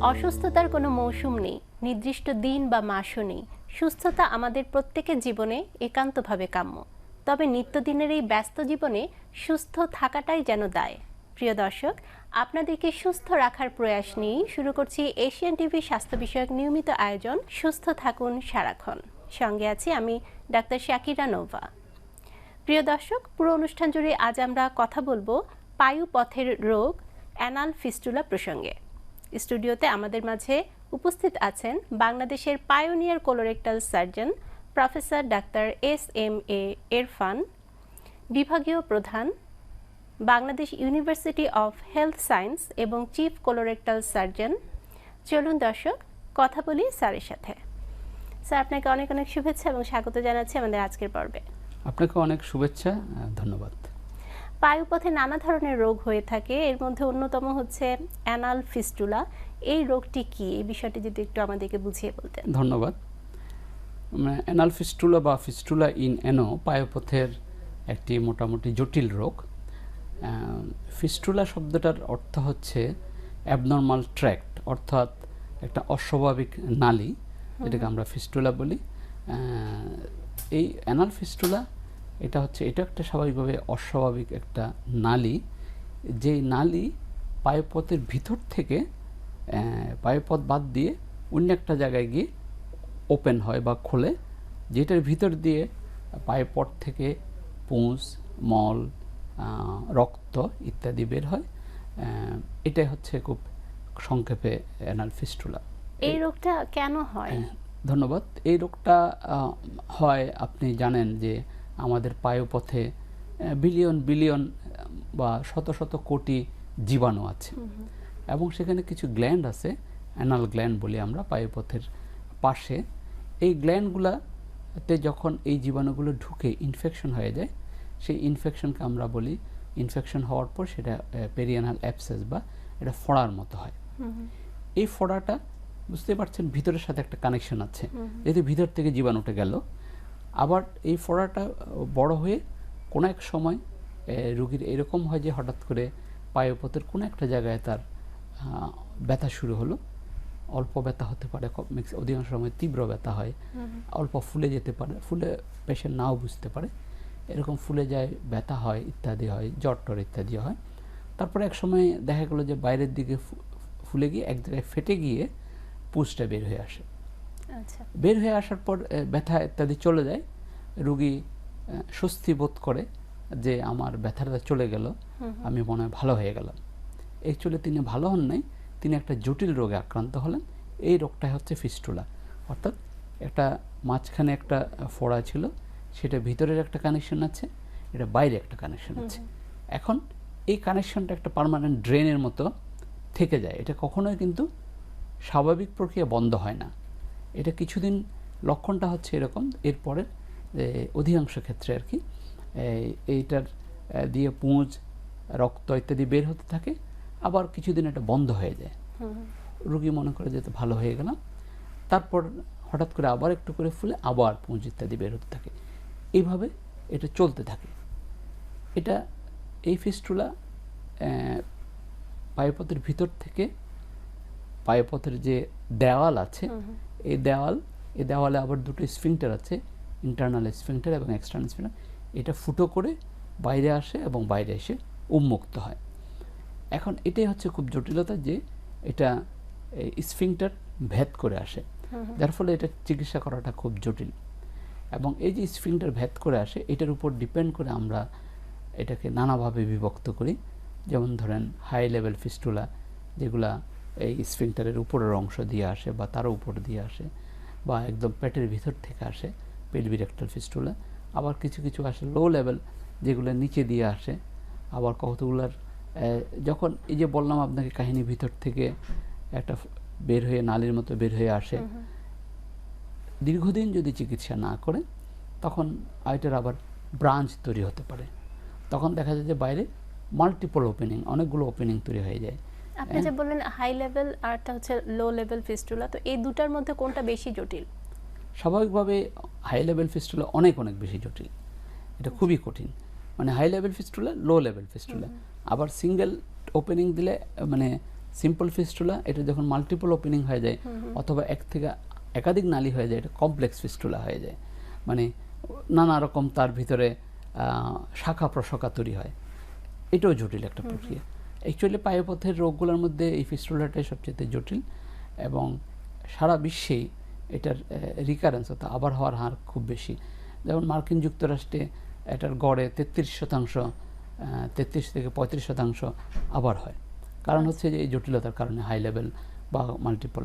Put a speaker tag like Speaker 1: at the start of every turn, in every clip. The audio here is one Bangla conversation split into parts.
Speaker 1: অসুস্থতার কোনো মৌসুম নেই, নির্দিষ্ট দিন বা মাসও নেই। সুস্থতা আমাদের প্রত্যেকের জীবনে একান্তভাবে কাম্য। তবে নিত্যদিনের এই ব্যস্ত জীবনে সুস্থ থাকাটাই যেন দায়। প্রিয় দর্শক, আপনাদেরকে সুস্থ রাখার প্রয়াস নিয়েই শুরু করছি এশিয়ান টিভি স্বাস্থ্য বিষয়ক নিয়মিত আয়োজন সুস্থ থাকুন সারাক্ষণ। সঙ্গে আছি আমি ডাক্তার শাকিরা নোভা। প্রিয় দর্শক, পুরো অনুষ্ঠান জুড়ে আজ আমরা কথা বলব পায়ুপথের রোগ, অ্যানাল ফিস্টুলা প্রসঙ্গে। স্টুডিওতে আমাদের মাঝে উপস্থিত আছেন বাংলাদেশের pioneer colorectal surgeon professor doctor S M A Erfan, বিভাগীয় প্রধান, Bangladesh university of health science এবং চিফ কোলোরেক্টাল সার্জন চলুন দর্শক, কথা বলি স্যারের সাথে। স্যার, আপনাকে অনেক অনেক শুভেচ্ছা এবং স্বাগত জানাচ্ছি আমাদের আজকের পর্বে।
Speaker 2: আপনাকে অনেক শুভেচ্ছা ধন্যবাদ।
Speaker 1: পায়ুপথে নানা ধরনের রোগ হয়ে থাকে। এর মধ্যে অন্যতম হচ্ছে অ্যানাল ফিস্টুলা। এই রোগটি কি? এই বিষয়টি যদি একটু আমাদেরকে বুঝিয়ে বলতেন।
Speaker 2: ধন্যবাদ। অ্যানাল ফিস্টুলা বা ফিস্টুলা ইন অ্যানো পায়ুপথের একটি মোটামুটি জটিল রোগ। ফিস্টুলা শব্দটার অর্থ হচ্ছে অ্যাবনর্মাল ট্র্যাক্ট অর্থাৎ একটা অস্বাভাবিক নালী যেটাকে আমরা ফিস্টুলা বলি। এই অ্যানাল ফিস্টুলা এটা হচ্ছে এটা একটা স্বাভাবিকভাবে অস্বাভাবিক একটা নালি। যেই নালী পায়ুপথের ভিতর থেকে পায়ুপথ বাদ দিয়ে অন্য একটা জায়গায় গিয়ে ওপেন হয় বা খোলে যেটার ভিতর দিয়ে পায়ুপথ থেকে পুঁজ মল রক্ত ইত্যাদি বের হয়। এটাই হচ্ছে খুব সংক্ষেপে অ্যানাল ফিস্টুলা।
Speaker 1: এই রোগটা কেন হ্যাঁ,
Speaker 2: ধন্যবাদ। এই রোগটা হয় আপনি জানেন যে আমাদের পায়ুপথে বিলিয়ন বিলিয়ন বা শত শত কোটি জীবাণু আছে। এবং সেখানে কিছু গ্ল্যান্ড আছে অ্যানাল গ্ল্যান্ড বলি আমরা পায়ুপথের পাশে। এই গ্ল্যান্ডগুলাতে যখন এই জীবাণুগুলো ঢুকে ইনফেকশন হয়ে যায় সেই ইনফেকশনকে আমরা বলি ইনফেকশন হওয়ার পর সেটা পেরিয়ানাল অ্যাপসেস বা এটা ফোড়ার মতো হয়। এই ফোড়াটা বুঝতে পারছেন ভিতরের সাথে একটা কানেকশন আছে। যেহেতু ভিতর থেকে জীবাণুটা গেল আবার এই ফোড়াটা বড় হয়ে কোনো এক সময় রুগীর এরকম হয় যে হঠাৎ করে পায়ুপথের কোনো একটা জায়গায় তার ব্যথা শুরু হলো। অল্প ব্যথা হতে পারে অধিকাংশ সময় তীব্র ব্যথা হয়। অল্প ফুলে যেতে পারে ফুলে পেশেন্ট নাও বুঝতে পারে। এরকম ফুলে যায় ব্যথা হয় ইত্যাদি হয় জ্বর টর ইত্যাদি হয়। তারপরে এক সময় দেখা গেলো যে বাইরের দিকে ফুলে গিয়ে এক জায়গায় ফেটে গিয়ে পুষটা বের হয়ে আসে। বের হয়ে আসার পর ব্যথা ইত্যাদি চলে যায়। রুগী স্বস্তি বোধ করে যে আমার ব্যথাটা চলে গেল। আমি মনে হয় ভালো হয়ে গেলাম। অ্যাকচুয়ালি তিনি ভালো হন নাই। তিনি একটা জটিল রোগে আক্রান্ত হলেন। এই রোগটা হচ্ছে ফিস্টুলা। অর্থাৎ একটা মাঝখানে একটা ফোড়া ছিল। সেটা ভিতরের একটা কানেকশন আছে। এটা বাইরে একটা কানেকশন আছে। এখন এই কানেকশনটা একটা পার্মানেন্ট ড্রেনের মতো থেকে যায়। এটা কখনোই কিন্তু স্বাভাবিক প্রক্রিয়া বন্ধ হয় না। এটা কিছুদিন লক্ষণটা হচ্ছে এরকম। এরপরে অধিকাংশ ক্ষেত্রে আর কি এইটার দিয়ে পুঁজ রক্ত ইত্যাদি বের হতে থাকে। আবার কিছুদিন এটা বন্ধ হয়ে যায়। রুগী মনে করে যে তো ভালো হয়ে গেলাম তারপর হঠাৎ করে আবার একটু করে ফুলে আবার পুঁজ ইত্যাদি বের হতে থাকে। এইভাবে এটা চলতে থাকে। এটা এই ফিস্টুলা পায়ুপথের ভিতর থেকে পায়ুপথের যে দেওয়াল আছে এই দেওয়াল এই দেওয়ালে আবার দুটো স্ফিংটার আছে ইন্টারনাল স্ফিংটার এবং এক্সটার্নাল স্ফিংটার এটা ফুটো করে বাইরে আসে এবং বাইরে এসে উন্মুক্ত হয়। এখন এটাই হচ্ছে খুব জটিলতা যে এটা স্ফিংটার ভেদ করে আসে। যার ফলে এটা চিকিৎসা করাটা খুব জটিল। এবং এই যে স্ফিংটার ভেদ করে আসে এটার উপর ডিপেন্ড করে আমরা এটাকে নানাভাবে বিভক্ত করি। যেমন ধরেন হাই লেভেল ফিস্টুলা যেগুলা এই স্ফিংটারের উপরের অংশ দিয়ে আসে বা তারও উপর দিয়ে আসে বা একদম পেটের ভিতর থেকে আসে পেলভিরেক্টাল ফিস্টুলা। আবার কিছু কিছু আসে লো লেভেল যেগুলো নিচে দিয়ে আসে। আবার কতগুলার যখন এই যে বললাম আপনাকে কাহিনী ভিতর থেকে একটা বের হয়ে নালীর মতো বের হয়ে আসে। দীর্ঘদিন যদি চিকিৎসা না করে তখন আইটার আবার ব্রাঞ্চ তৈরি হতে পারে। তখন দেখা যায় যে বাইরে মাল্টিপল ওপেনিং অনেকগুলো ওপেনিং তৈরি হয়ে যায়।
Speaker 1: আপনি যে বললেন হাই লেভেল আরটা হচ্ছে লো লেভেল ফিস্টুলা তো এই দুটার মধ্যে কোনটা বেশি জটিল?
Speaker 2: স্বাভাবিকভাবে হাই লেভেল ফিস্টুলা অনেক অনেক বেশি জটিল। এটা খুবই কঠিন। মানে high level fistula low level fistula আবার সিঙ্গেল ওপেনিং দিলে মানে সিম্পল ফিস্টুলা এটা যখন মাল্টিপল ওপেনিং হয়ে যায় অথবা এক থেকে একাধিক নালী হয়ে যায় এটা কমপ্লেক্স ফিস্টুলা হয়ে যায়। মানে নানা রকম তার ভিতরে শাখা প্রশাখা তৈরি হয়। এটাও জটিল একটা প্রক্রিয়া। অ্যাকচুয়ালি পায়ুপথের রোগগুলোর মধ্যে এই ফিস্টুলাটাই সবচেয়ে জটিল এবং সারা বিশ্বেই এটার রিকারেন্স অর্থাৎ আবার হওয়ার হার খুব বেশি। যেমন মার্কিন যুক্তরাষ্ট্রে এটার গড়ে তেত্রিশ শতাংশ তেত্রিশ থেকে পঁয়ত্রিশ শতাংশ আবার হয়। কারণ হচ্ছে যে এই জটিলতার কারণে হাই লেভেল বা মাল্টিপল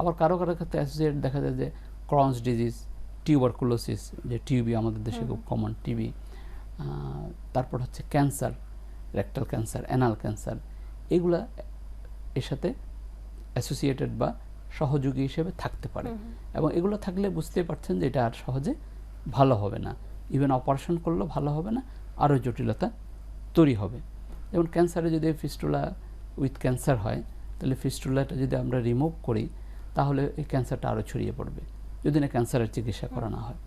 Speaker 2: আবার কারও কারও ক্ষেত্রে অ্যাসোসিয়েট দেখা যায় যে ক্রনস ডিজিজ টিউবারকুলোসিস যে টিউবি আমাদের দেশে খুব কমন টিবি তারপর হচ্ছে cancer rectal cancer anal cancer এগুলা এর সাথে অ্যাসোসিয়েটেড বা সহযোগী হিসেবে থাকতে পারে। এবং এগুলো থাকলে বুঝতে পারছেন যে এটা আর সহজে ভালো হবে না। ইভেন অপারেশন করলেও ভালো হবে না আরও জটিলতা তৈরি হবে। যেমন ক্যান্সারে যদি ফিস্টুলা উইথ ক্যান্সার হয় তাহলে ফিস্টুলাটা যদি আমরা রিমুভ করি তাহলে এই ক্যান্সারটা আরও ছড়িয়ে পড়বে যদি না ক্যান্সারের চিকিৎসা করা না হয়।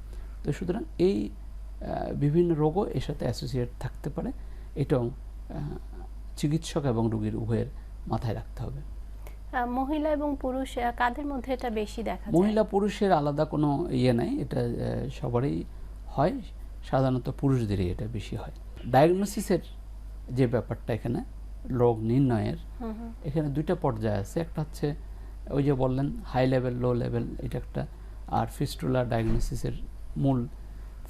Speaker 2: তো সুতরাং এই বিভিন্ন রোগও এর সাথে অ্যাসোসিয়েট থাকতে পারে। এটাও চিকিৎসক এবং রোগীর উভয়ের মাথায় রাখতে হবে।
Speaker 1: মহিলা এবং পুরুষ কাদের মধ্যে এটা বেশি দেখা যায়?
Speaker 2: মহিলা পুরুষের আলাদা কোনো ইয়ে নাই এটা সবারই হয় সাধারণত পুরুষদেরই এটা বেশি হয়। ডায়াগনোসিসের যে ব্যাপারটা এখানে রোগ নির্ণয়ের এখানে দুইটা পর্যায় আছে। একটা হচ্ছে ওই যে বললেন হাই লেভেল লো লেভেল এটা একটা আর ফিস্টুলা ডায়াগনোসিসের মূল।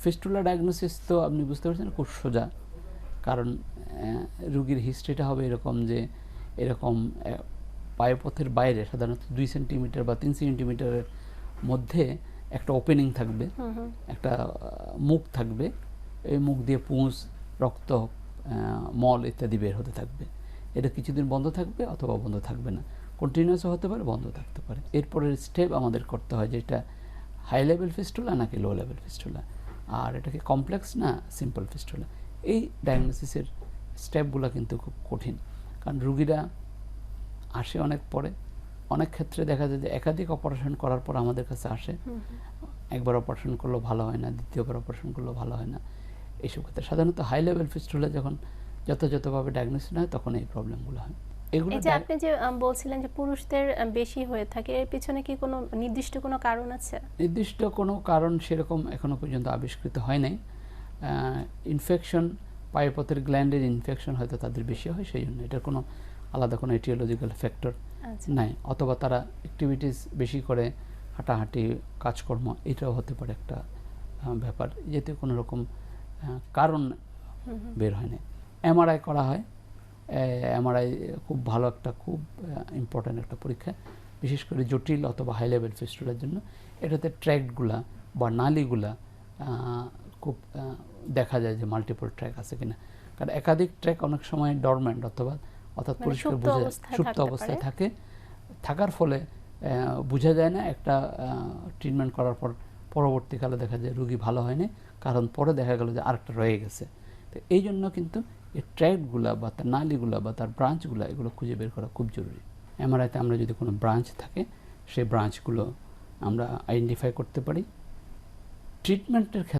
Speaker 2: ফিস্টুলা ডায়াগনোসিস তো আপনি বুঝতে পারছেন খুব সোজা। কারণ রুগীর হিস্ট্রিটা হবে এরকম যে এরকম পায়ুপথের বাইরে সাধারণত দুই সেন্টিমিটার বা তিন সেন্টিমিটারের মধ্যে একটা ওপেনিং থাকবে একটা মুখ থাকবে। এই মুখ দিয়ে পুঁজ রক্ত মল ইত্যাদি বের হতে থাকবে। এটা কিছুদিন বন্ধ থাকবে অথবা বন্ধ থাকবে না। কন্টিনিউয়াসও হতে পারে বন্ধ থাকতে পারে। এরপরের স্টেপ আমাদের করতে হয় যে এটা হাই লেভেল ফিস্টুলা নাকি লো লেভেল ফিস্টুলা আর এটাকে কমপ্লেক্স না সিম্পল ফিস্টুলা এই ডায়াগনোসিসের স্টেপগুলো কিন্তু খুব কঠিন। কারণ রুগীরা আসে অনেক পরে। অনেক ক্ষেত্রে দেখা যায় যে একাধিক অপারেশন করার পর আমাদের কাছে আসে। একবার অপারেশন করলেও ভালো হয় না দ্বিতীয়বার অপারেশন করলেও ভালো হয় না। এইসব ক্ষেত্রে সাধারণত হাই লেভেল ফিস্টুলা যখন যথাযথভাবে ডায়াগনোসিস হয় তখন এই প্রবলেমগুলো হয়। এগুলো
Speaker 1: যে আপনি যে বলছিলেন যে পুরুষদের বেশি হয়ে থাকে এর পিছনে কি কোনো নির্দিষ্ট কোনো কারণ আছে?
Speaker 2: নির্দিষ্ট কোনো কারণ সেরকম এখনও পর্যন্ত আবিষ্কৃত হয় নাই। ইনফেকশন পায়ুপথের গ্ল্যান্ডের ইনফেকশন হয়তো তাদের বেশি হয় সেই জন্য এটার কোনো আলাদা কোনো এটিওলজিক্যাল ফ্যাক্টর
Speaker 1: আচ্ছা।
Speaker 2: নাই। অথবা তারা অ্যাক্টিভিটিস বেশি করে হাঁটাহাঁটি কাজকর্ম এটাও হতে পারে একটা ব্যাপার। যেতে কোনো রকম কারণ। বের হয় না। এমআরআই করা হয়। এমআরআই খুব ভালো একটা খুব ইম্পর্ট্যান্ট একটা পরীক্ষা। বিশেষ করে জটিল অথবা হাই লেভেল ফিস্টুলার জন্য। এটাতে ট্র্যাকগুলা বা নালীগুলা খুব দেখা যায় যে মাল্টিপল ট্র্যাক আছে কিনা। কারণ একাধিক ট্র্যাক অনেক সময় ডরমেন্ট অথবা অর্থাৎ
Speaker 1: মানে
Speaker 2: পরিষ্কার বোঝা সুপ্ত অবস্থায় থাকে। থাকার ফলে বোঝা যায় না একটা ট্রিটমেন্ট করার পর পরবর্তীকালে দেখা যায় রুগী ভালো হয়নি। কারণ পরে দেখা গেল যে আরেকটা রয়ে গেছে। তো এই জন্য কিন্তু এই ট্র্যাকগুলা বা তার নালীগুলা বা তার ব্রাঞ্চগুলো এগুলো খুঁজে বের করা খুব জরুরি। এমআরআইতে আমরা যদি কোনো ব্রাঞ্চ থাকে সেই ব্রাঞ্চগুলো আমরা আইডেন্টিফাই করতে পারি। ট্রিটমেন্টের ক্ষেত্রে